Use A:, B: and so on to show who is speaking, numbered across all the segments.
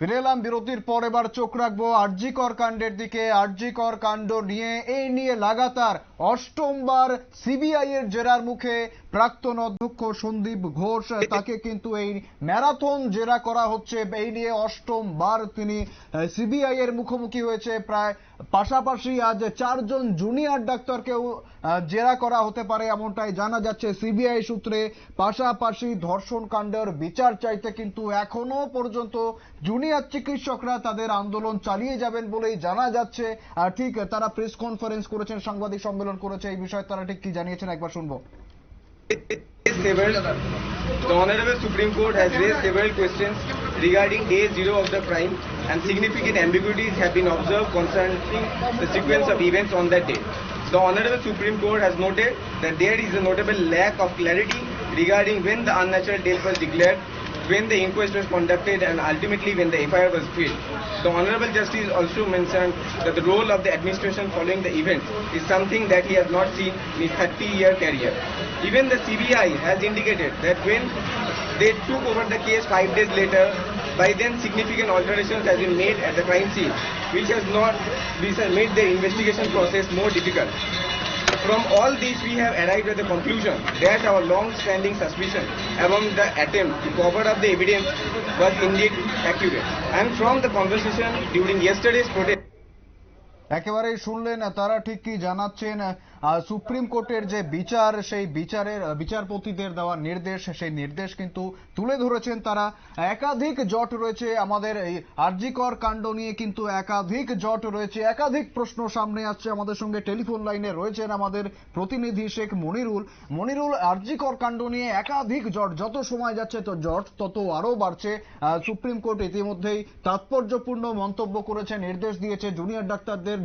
A: ফিরে এলাম বিরতির পর এবার চোখ রাখব আরজিকর কাণ্ডের দিকে। আরজিকর কাণ্ড নিয়ে, এই নিয়ে লাগাতার অষ্টমবার সিবিআই এর জেরার মুখে। প্রাক্তন অধ্যক্ষ সন্দীপ ঘোষ তাকে কিন্তু এই ম্যারাথন জেরা করা হচ্ছে। এই নিয়ে অষ্টমবার তিনি সিবিআই এর মুখোমুখি হয়েছে। প্রায় পাশাপাশি আজ চারজন জুনিয়র ডাক্তারকেও জেরা করা হতে পারে এমনটাই জানা যাচ্ছে সিবিআই সূত্রে। পাশাপাশি ধর্ষণ কাণ্ডের বিচার চাইতে কিন্তু এখনও পর্যন্ত জুনিয়র চিকিৎসকরা তাদের আন্দোলন চালিয়ে যাবেন বলেই জানা যাচ্ছে। আর ঠিক তারা প্রেস কনফারেন্স করেছেন সাংবাদিক সম্মেলন করেছে এই বিষয়ে তারা ঠিক কি জানিয়েছেন একবার শুনব।
B: Several, the Honorable Supreme Court has raised several questions regarding day zero of the crime and significant ambiguities have been observed concerning the sequence of events on that day. The Honorable Supreme Court has noted that there is a notable lack of clarity regarding when the unnatural death was declared, when the inquest was conducted and ultimately when the FIR was filed. The Honorable Justice also mentioned that the role of the administration following the event is something that he has not seen in his 30-year career. Even the CBI has indicated that when they took over the case five days later, by then significant alterations have been made at the crime scene, which has not which uh, has made the investigation process more difficult. From all this, we have arrived at the conclusion that our long-standing suspicion among the attempt to cover up the evidence was indeed accurate. And from the conversation during yesterday's protest,
A: একেবারেই শুনলেন, তারা ঠিক কি জানাচ্ছেন? Supreme কোর্টের যে বিচার, সেই বিচারের বিচারপতিদের দেওয়া নির্দেশ, সেই নির্দেশ কিন্তু তুলে ধরেছেন তারা। একাধিক জট রয়েছে আমাদের এই আরজিকর কাণ্ড নিয়ে, কিন্তু একাধিক জট রয়েছে, একাধিক প্রশ্ন সামনে আসছে আমাদের সঙ্গে। টেলিফোন লাইনে রয়েছেন আমাদের প্রতিনিধি শেখ মনিরুল। মনিরুল, আরজিকর কাণ্ড নিয়ে একাধিক জট, যত সময় যাচ্ছে তো জট, তত আরও বাড়ছে। সুপ্রিম কোর্ট ইতিমধ্যেই তাৎপর্যপূর্ণ মন্তব্য করেছে, নির্দেশ দিয়েছে, জুনিয়র ডাক্তারদের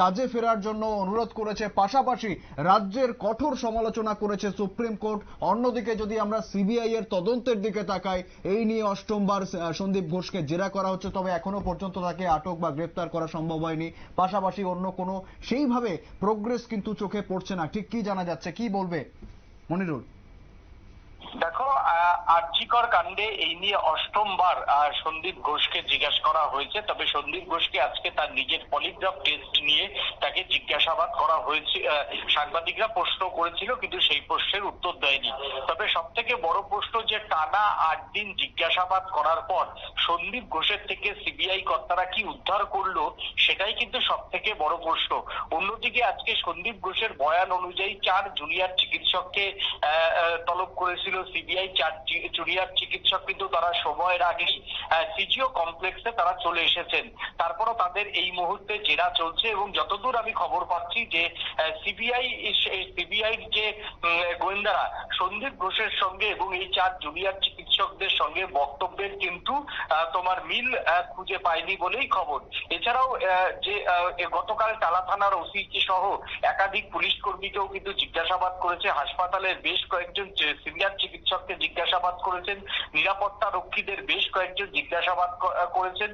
A: কাজে ফেরার জন্য অনুরোধ করেছে। পাশাপাশি রাজ্যের কঠোর সমালোচনা করেছে সুপ্রিম কোর্ট। অন্যদিকে যদি আমরা সিবিআই এর তদন্তের দিকে তাকাই, এই নিয়ে অষ্টমবার সন্দীপ ঘোষকে জেরা করা হচ্ছে, তবে এখনও পর্যন্ত তাকে আটক বা গ্রেফতার করা সম্ভব হয়নি। পাশাপাশি অন্য কোনো সেইভাবে প্রোগ্রেস কিন্তু চোখে পড়ছে না। ঠিক কি জানা যাচ্ছে? কি বলবে? মনিরুল।
C: দেখো আর্জিকর কাণ্ডে এই নিয়ে অষ্টমবার সন্দীপ ঘোষকে জিজ্ঞাসা করা হয়েছে। তবে সন্দীপ ঘোষকে আজকে তার নিজের পলিগ্রাফ টেস্ট নিয়ে তাকে জিজ্ঞাসাবাদ করা হয়েছে সাংবাদিকরা প্রশ্ন করেছিল, কিন্তু সেই প্রশ্নের উত্তর দেয়নি। তবে সব থেকে বড় প্রশ্ন যে, টানা আট দিন জিজ্ঞাসাবাদ করার পর সন্দীপ ঘোষের থেকে সিবিআই কর্তারা কি উদ্ধার করল, সেটাই কিন্তু সব থেকে বড় প্রশ্ন। অন্যদিকে আজকে সন্দীপ ঘোষের বয়ান অনুযায়ী চার জুনিয়র চিকিৎসককে তলব করেছিল সিবিআই চার জুনিয়র চিকিৎসক কিন্তু তারা সময়ের আগেই সিজিও কমপ্লেক্সে তারা চলে এসেছেন। তারপরও তাদের এই মুহূর্তে জেরা চলছে এবং যতদূর আমি খবর পাচ্ছি যে সিবিআই সিবিআই যে গোয়েন্দারা, সন্দীপ ঘোষের সঙ্গে এবং এই চার জুনিয়র চিকিৎসকদের সঙ্গে বক্তব্যের কিন্তু তোমার মিল খুঁজে পায়নি বলেই খবর। এছাড়াও যে গতকাল টালা থানার ওসি সহ একাধিক পুলিশ কর্মীকেও কিন্তু জিজ্ঞাসাবাদ করেছে। হাসপাতালের বেশ কয়েকজন সিনিয়র চিকিৎসককে জিজ্ঞাসাবাদ করেছেন। নিরাপত্তা রক্ষীদের বেশ কয়েকজন জিজ্ঞাসাবাদ করেছেন।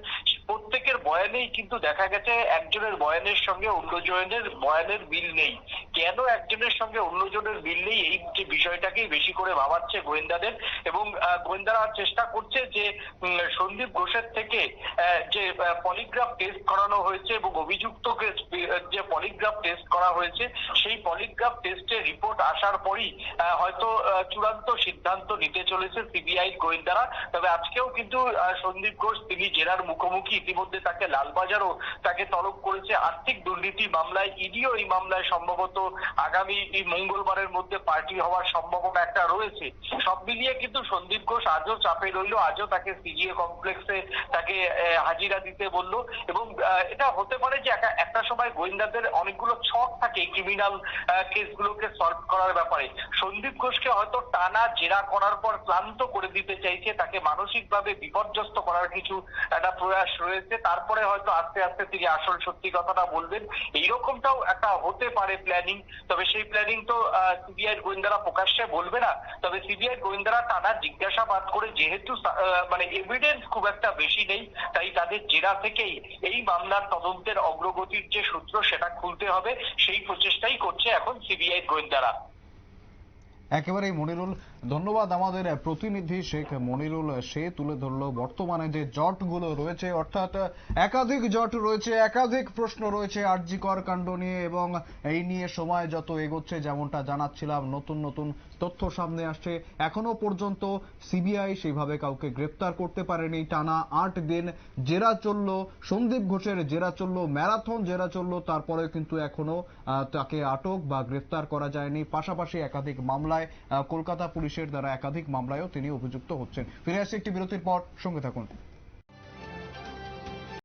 C: প্রত্যেকের বয়ানেই কিন্তু দেখা গেছে একজনের বয়ানের সঙ্গে অন্যজনের বয়ানের মিল নেই। কেন একজনের সঙ্গে অন্যজনের মিল নেই? এই যে বিষয়টাকেই বেশি করে ভাবাচ্ছে গোয়েন্দাদের এবং গোয়েন্দারা চেষ্টা করছে যে সন্দীপ ঘোষের থেকে যে পলিগ্রাফ টেস্ট করানো হয়েছে এবং অভিযুক্তকে যে পলিগ্রাফ টেস্ট করা হয়েছে, সেই পলিগ্রাফ টেস্টের রিপোর্ট আসার পরই হয়তো চূড়ান্ত সিদ্ধান্ত নিতে চলেছে সিবিআই গোয়েন্দারা। তবে আজকেও কিন্তু সন্দীপ ঘোষ তিনি জেরার মুখোমুখি ইতিমধ্যে তাকে লালবাজারও তাকে তলব করেছে। আর্থিক দুর্নীতি মামলায়, ইডিও এই মামলায় সম্ভবত আগামী মঙ্গলবারের মধ্যে পার্টি হওয়ার সম্ভাবনা একটা রয়েছে। সব মিলিয়ে কিন্তু সন্দীপ ঘোষ আজও চাপে রইল, আজও তাকে সিজিএ কমপ্লেক্সে তাকে হাজিরা দিতে বলল এবং এটা হতে পারে যে একটা- একটা সময় গোয়েন্দাদের অনেকগুলো ছক থাকে ক্রিমিনাল কেসগুলোকে সলভ করার ব্যাপারে। সন্দীপ ঘোষকে হয়তো টানা জেরা করার পর ক্লান্ত করে দিতে চাইছে, তাকে মানসিকভাবে বিপর্যস্ত করার কিছু একটা প্রয়াস রয়েছে, তারপরে হয়তো আস্তে আস্তে তিনি আসল সত্যি কথাটা বলবেন। এইরকমটাও একটা হতে পারে প্ল্যানিং তবে সেই প্ল্যানিং তো সিবিআই গোয়েন্দারা প্রকাশ্যে বলবে না। তবে সিবিআই গোয়েন্দারা টানা জিজ্ঞাসাবাদ করে যেহেতু মানে এভিডেন্স খুব একটা বেশি নেই, তাই তাদের জেরা থেকেই এই মামলার তদন্তের অগ্রগতির যে সূত্র সেটা খুলতে হবে, সেই প্রচেষ্টাই করছে এখন সিবিআই গোয়েন্দারা।
A: একেবারেই মনিরুল ধন্যবাদ আমাদের প্রতিনিধি শেখ মনিরুল, সে তুলে ধরলো বর্তমানে যে জটগুলো রয়েছে, অর্থাৎ একাধিক জট রয়েছে, একাধিক প্রশ্ন রয়েছে আরজিকর কাণ্ড নিয়ে এবং এই নিয়ে সময় যত এগোচ্ছে যেমনটা জানাচ্ছিলাম, নতুন নতুন তথ্য সামনে আসছে। এখনও পর্যন্ত সিবিআই সেইভাবে কাউকে গ্রেপ্তার করতে পারেনি। টানা আট দিন জেরা চলল, সন্দীপ ঘোষের জেরা চলল, ম্যারাথন জেরা চলল, তারপরে কিন্তু এখনও তাকে আটক বা গ্রেফতার করা যায়নি। পাশাপাশি একাধিক মামলায় কলকাতা কলকাতা পুলিশের দ্বারা একাধিক মামলায়ও তিনি অভিযুক্ত হচ্ছেন। ফিরে আসছে একটি বিরতির পর। সঙ্গে থাকুন।